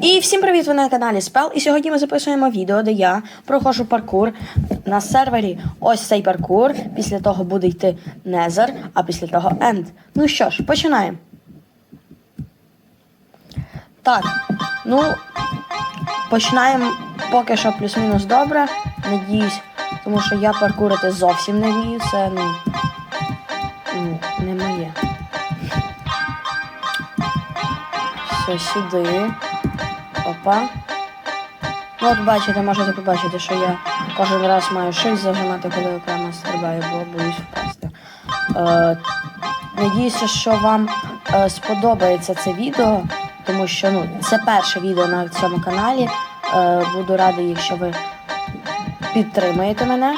І всім привіт! Ви на каналі Спел. І сьогодні ми записуємо відео, де я проходжу паркур на сервері. Ось цей паркур. Після того буде йти Незер, а після того Енд. Ну що ж, починаємо. Так, ну починаємо поки що плюс-мінус добре. Надіюсь, тому що я паркурити зовсім не вмію. Це ну, ну не моє. Все, сюди. Опа. Ну, от бачите, можете побачити, що я кожен раз маю щось зажимати, коли окремо стрибаю, бо боюсь впасти. Е, надіюся, що вам е, сподобається це відео, тому що ну, це перше відео на цьому каналі. Е, буду радий, якщо ви підтримаєте мене.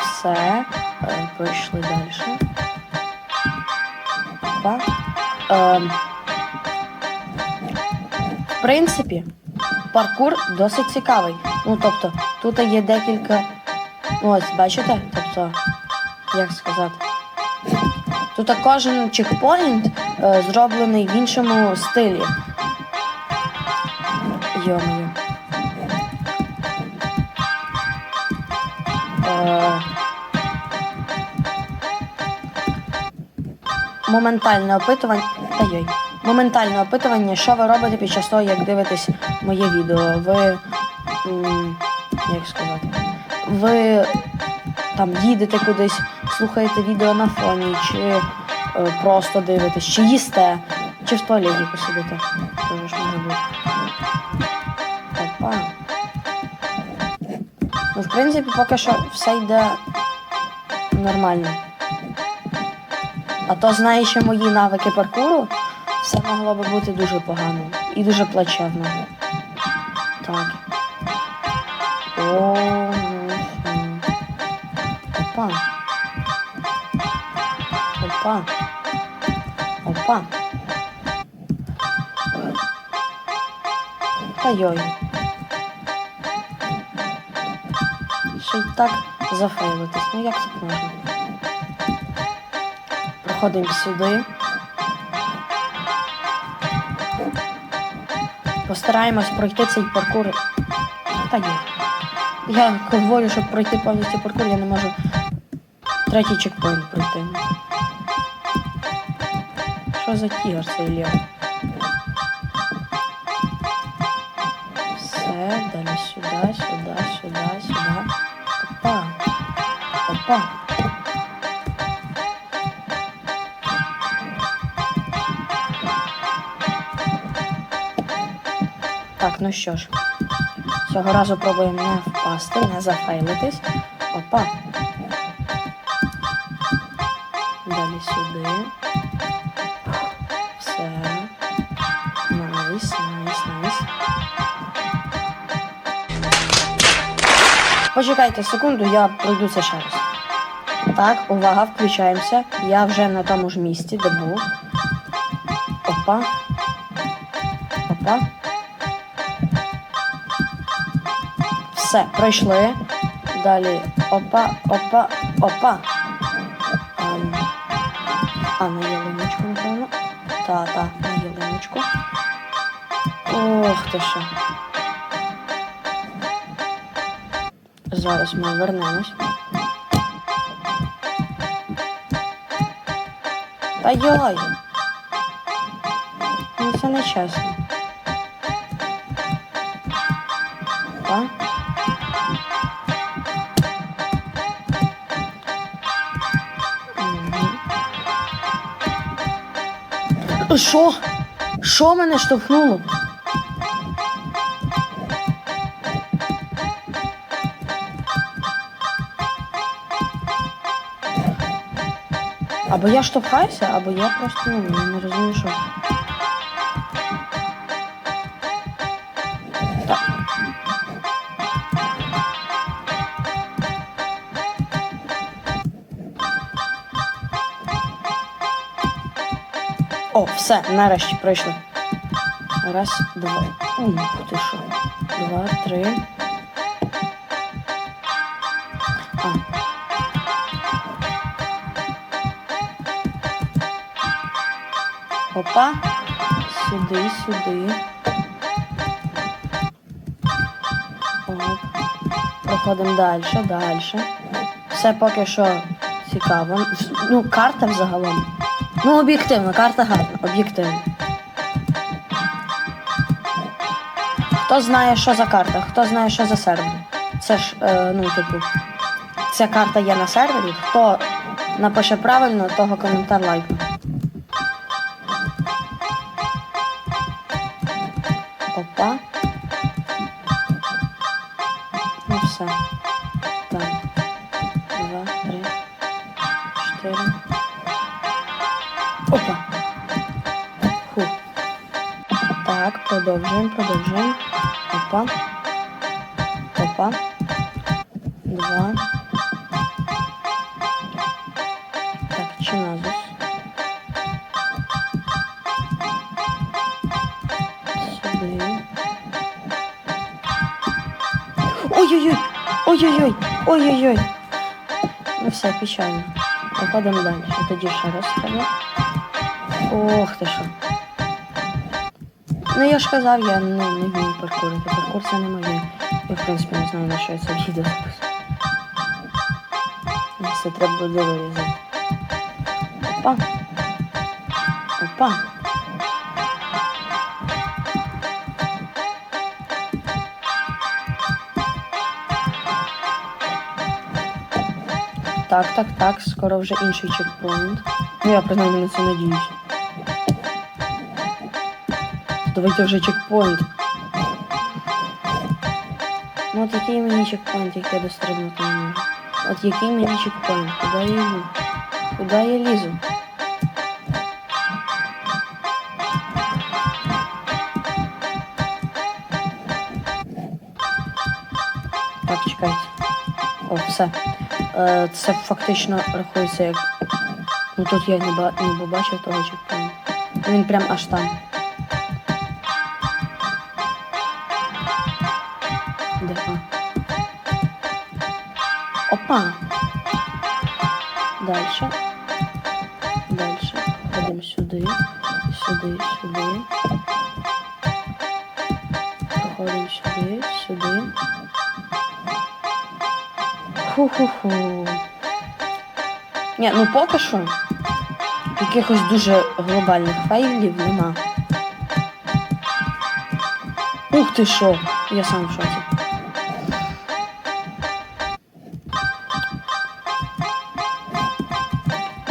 Все. Е, пройшли далі. Опа. Е, в принципі, паркур досить цікавий. Ну, тобто, тут є декілька. Ну, ось, бачите? Тобто, як сказати. Тут кожен чекпоінт е, зроблений в іншому стилі. Йо-моє. Е, моментальне опитування. Та йой. Моментальне опитування, що ви робите під час того, як дивитесь моє відео. Ви. Як сказати? Ви там їдете кудись, слухаєте відео на фоні, чи е, просто дивитесь, чи їсте, чи в туалеті посидите. Тоже ж може бути. Ну, в принципі, поки що все йде нормально. А то, знаючи мої навики паркуру, все могло би бути дуже погано і дуже плачевно. Так. О. Опа. Опа. Опа. Та йой. Ще так зафейлитись. Ну як так можна? Проходимо сюди. Постараємось пройти цей паркур. Та ні. Я говорю, щоб пройти повністю паркур, я не можу третій чекпоінт пройти. Що за тігр цей лев? Все, далі сюди, сюди, сюди, сюди. Опа. Опа. Так, ну що ж. Цього разу пробуємо не впасти, не зафейлитись. Опа. Далі сюди. Все. Найс, найс, найс. Почекайте секунду, я пройду це ще раз. Так, увага, включаємося. Я вже на тому ж місці, де був. Опа. Опа. Все, пройшли. Далі опа, опа, опа. Ам, А, на ялиночку, напевно. Та, та, на ялиночку. Ох ти що. Зараз ми вернемось. Та йой! Ну це не чесно. Так? Що? Що мене штовхнуло? Або я штовхаюся, або я просто ну, не розумію, що. О, все, нарешті пройшли. Раз, два. Ух ти що. Два, три. А. Опа. Сюди, сюди. Оп. Проходимо далі, далі. Все поки що цікаво. Ну, карта взагалом. Ну, об'єктивно, карта гарна, об'єктивно. Хто знає, що за карта, хто знає, що за сервер. Це ж, е, ну, типу, ця карта є на сервері. Хто напише правильно, того коментар лайкне. продовжуємо, продовжуємо. Опа. Опа. Два. Так, чи назус? Сюди. Ой-ой-ой! Ой-ой-ой! Ой-ой-ой! Ну все, печально. Проходимо далі. Тоді ще раз треба. Ох ти що. Ну я ж казав, я ну, не вмію паркурити. Паркур це не моє. Я в принципі не знаю, на що я це відео записую. Це треба буде вирізати. Опа. Опа. Так, так, так, скоро вже інший чекпоінт. Ну, я принаймні на це надіюсь. Давайте вже чекпоінт. Ну от який мені чекпоінт, як я дострибнути не можу. От який мені чекпоінт? Куди я йду? Куди я лізу? Так, чекайте. О, все. Е, це фактично рахується як. Ну тут я не, ба... не побачив того чекпоінту. Він прям аж там. Де? А. Опа. Дальше. Дальше. Ходимо сюди. Сюди, сюди. Проходимо сюди, сюди. Ху-ху-ху. Ні, ну поки що. Якихось дуже глобальних файлів нема. Ух ти що! Я сам в шоці.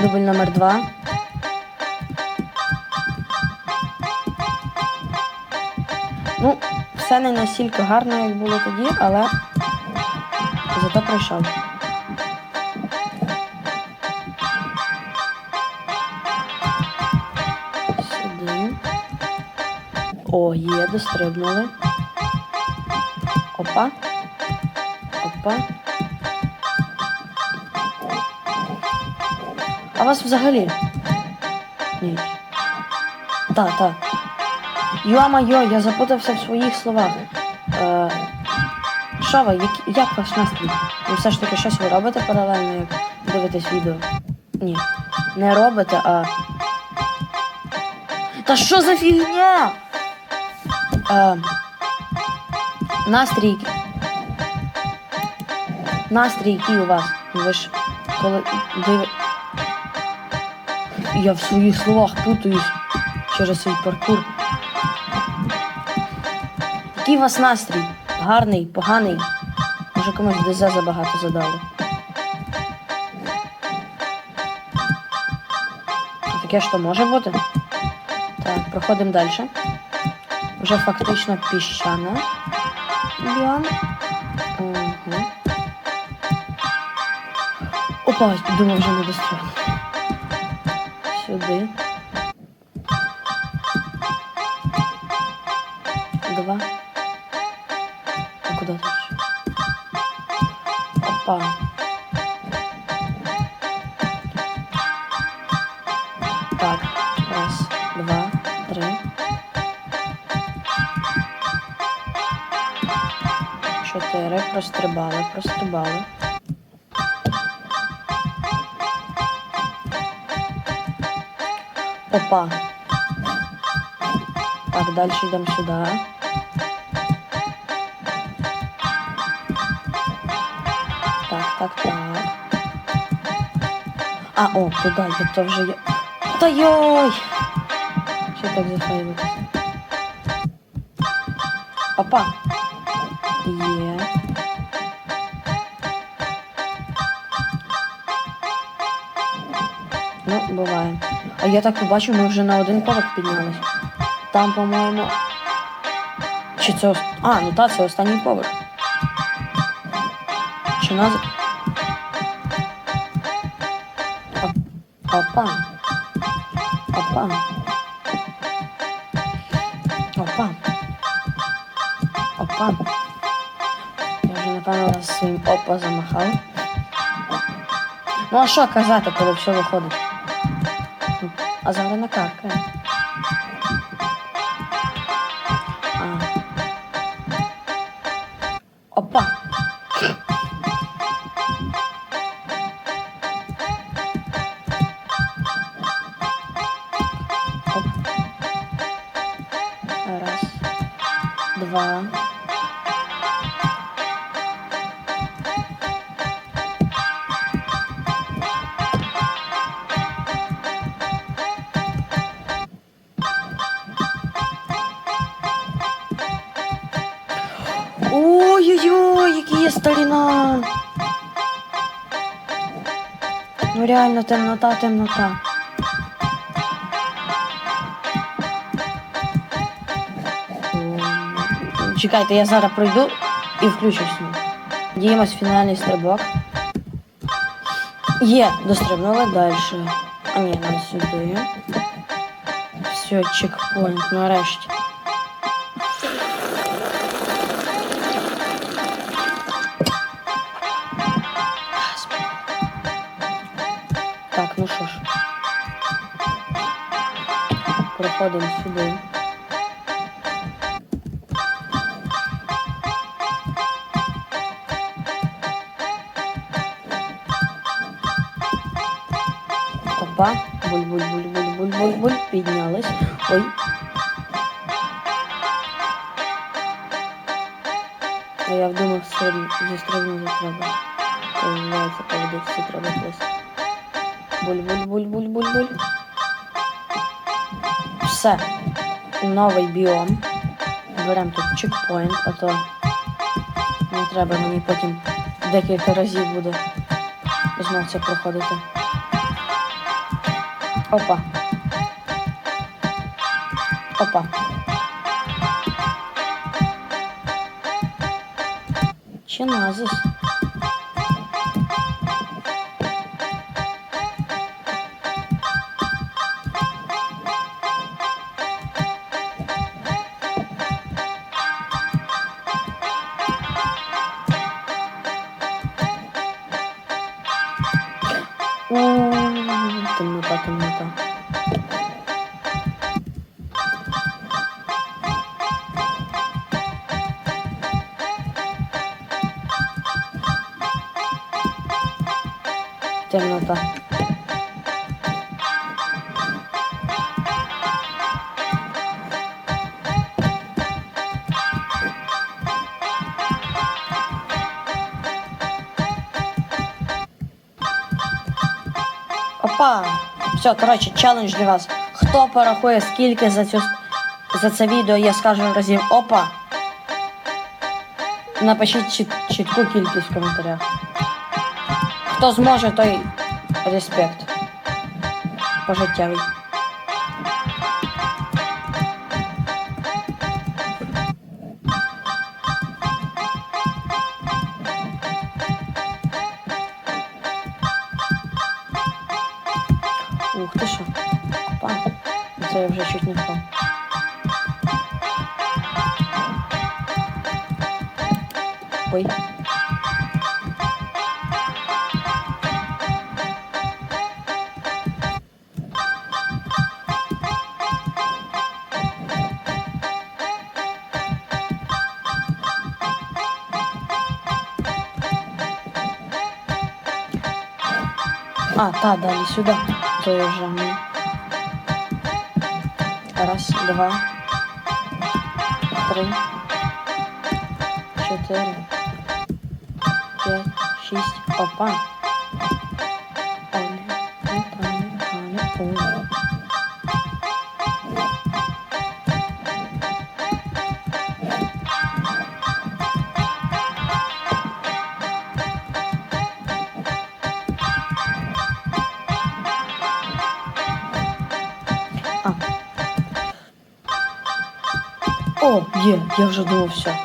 Дубль номер два. Ну, все не настільки гарно, як було тоді, але зато пройшов. Сюди. О, є, дострибнули. Опа. Опа. А вас взагалі? Ні. Так. Йо-майо, я запутався в своїх словах. Е, що ви, як, як ваш настрій? Ви все ж таки щось ви робите паралельно, як дивитесь відео? Ні. Не робите, а. Та що за фігня? Е, настрій. Настрій, який у вас? Ви ж коли диви... Я в своїх словах путаюсь через свій паркур. Який у вас настрій? Гарний, поганий? Може комусь ДЗ забагато задали. Таке що може бути? Так, проходимо далі. Вже фактично піщана. Біом. Угу. Опа, думав, вже не достроєно. Сюди. Два. А куди дальше? Опа. Так, раз, два, три. Чотири. Прострибали, прострибали. Опа. Так, далі йдемо сюди. Так, так, так. А, о, туди, я то вже є. Та йой! Ще так зафайлити. Опа! Є. Ну, буває. А я так побачив, ми вже на один поверх піднялись. Там, по-моєму. Чи це. А, ну так, це останній поверх. Чи нас. Оп- Опа. Опа. Опа. Опа. Я вже напевно своїм опа замахав. Ну а що казати, коли все виходить? А зараз накаркає. Ой-ой-ой, який є старіна. Ну реально темнота, темнота. Чекайте, я зараз пройду і включусь. Діємось фінальний стрибок. Є, дострибнули далі. А ні, нам сюди. Все, чекпоінт, нарешті. Ну що ж. Проходимо сюди. Опа, буль-буль-буль-буль-буль-буль-буль. Піднялись. Ой. А я думав, зістрибнути треба. Виявляється, по водичці треба плисти. Буль-буль-буль-буль-буль-буль. Все. Новий біом. Беремо тут чекпоінт, а то не треба мені потім декілька разів буде знов це проходити. Опа. Опа. Чи назис? Темнота. Опа! Все, коротше, челендж для вас. Хто порахує, скільки за цю за це відео я скажу разів опа. Напишіть чіт, чітку кількість в коментарях. Хто зможе, той респект. Пожиттєвий. Ух ти що. Опа. Це я вже чуть не впав. Ой. А, та, далі сюди. Ну. Раз, два, три, чотири, п'ять, шість. Опа. Оля, Наталя, Галя, Оля. О, є, я вже думав все.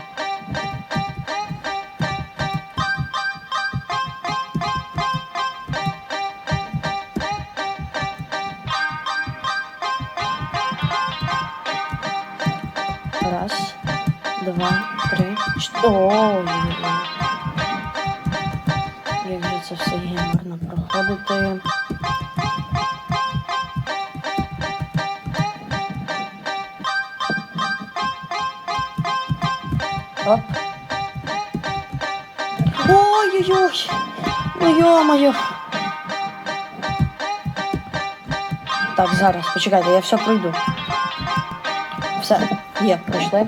Раз, два, три, чотири. О, як Ой-ой-ой! Ну ё-моё! Так, зараз, почекайте, я все пройду. Все, є, пройшли.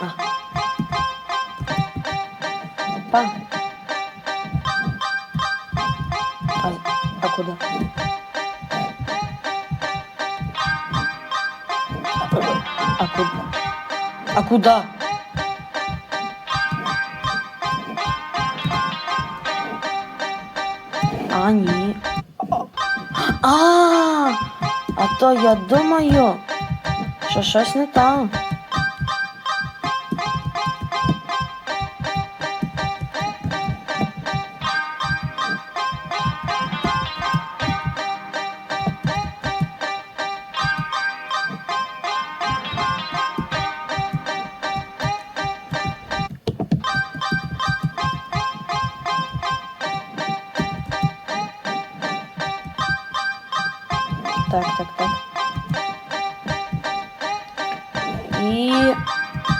А. Опа. А куда? А, ні. А, а то я думаю, що щось не так. І.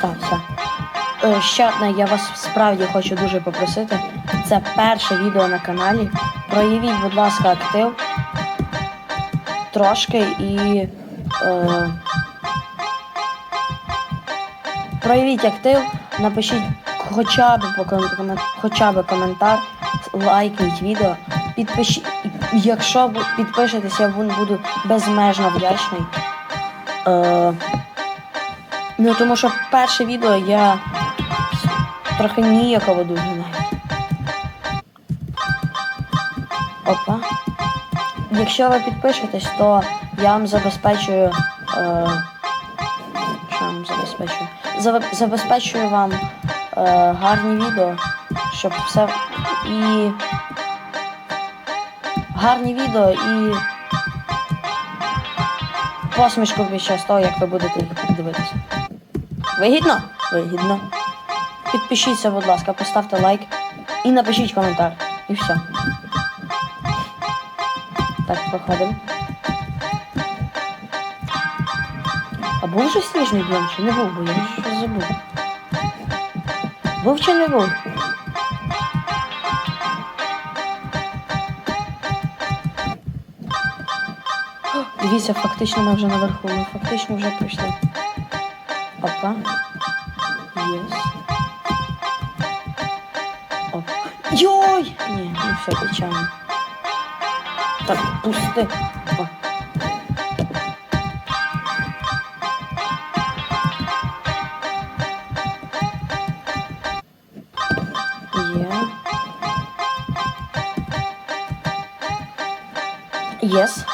Так, все. Е, Ще одне, я вас справді хочу дуже попросити. Це перше відео на каналі. Проявіть, будь ласка, актив. Трошки і. Е, проявіть актив, напишіть хоча б, хоча б коментар, лайкніть відео, підпишіть. Якщо ви підпишетесь, я буду безмежно вдячний. Е, ну, тому що перше відео я трохи ніяково дуже навіть. Опа. Якщо ви підпишетесь, то я вам забезпечую. Е, що вам забезпечую? Забе- Забезпечую вам е, гарні відео, щоб все і. Гарні відео і посмішку під час того, як ви будете їх дивитися. Вигідно? Вигідно. Підпишіться, будь ласка, поставте лайк і напишіть коментар. І все. Так, проходимо. А був вже сніжний день чи не був, бо я щось забув. Був чи не був? Дивіться, фактично ми вже наверху, ми фактично вже прийшли. Опа. Єс. Оп. Йой! Ні, ну все, печально. Так, пусти. О. Є. Єс.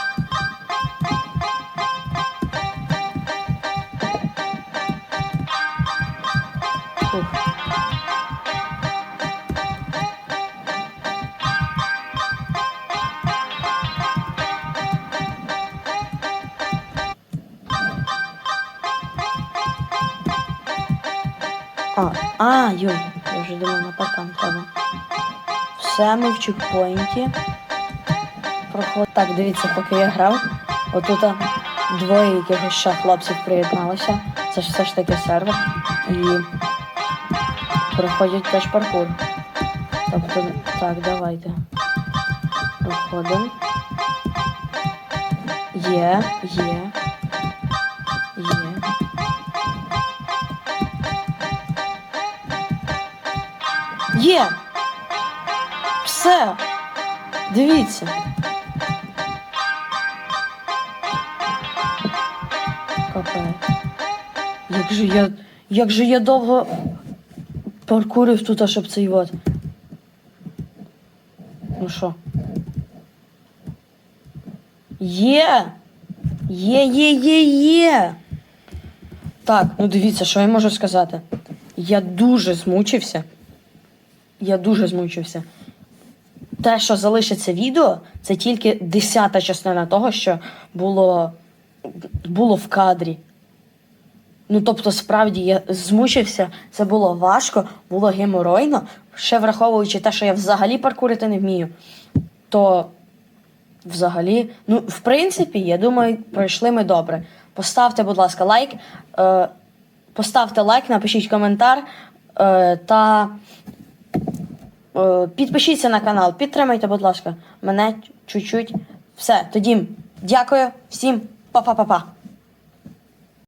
А, йой, я вже думав на паркан треба. Все, ми в чекпоінті. Проход... Так, дивіться, поки я грав. Отут двоє якихось ще хлопців приєдналося. Це ж все ж таки сервер. І проходять теж паркур. Тобто, так, давайте. Виходимо. Є, є. Є. Є! Все! Дивіться. Капець. Як же я. Як же я довго паркурив тут, щоб цей от. Ну що? Є! Є, є, є, є! Так, ну дивіться, що я можу сказати. Я дуже змучився. Я дуже змучився. Те, що залишиться відео, це тільки десята частина того, що було, було в кадрі. Ну, тобто, справді, я змучився, це було важко, було геморойно. Ще враховуючи те, що я взагалі паркурити не вмію, то взагалі, ну, в принципі, я думаю, пройшли ми добре. Поставте, будь ласка, лайк. Е, поставте лайк, напишіть коментар е, та підпишіться на канал. Підтримайте, будь ласка, мене чуть-чуть. Все, тоді дякую всім, па-па-па-па.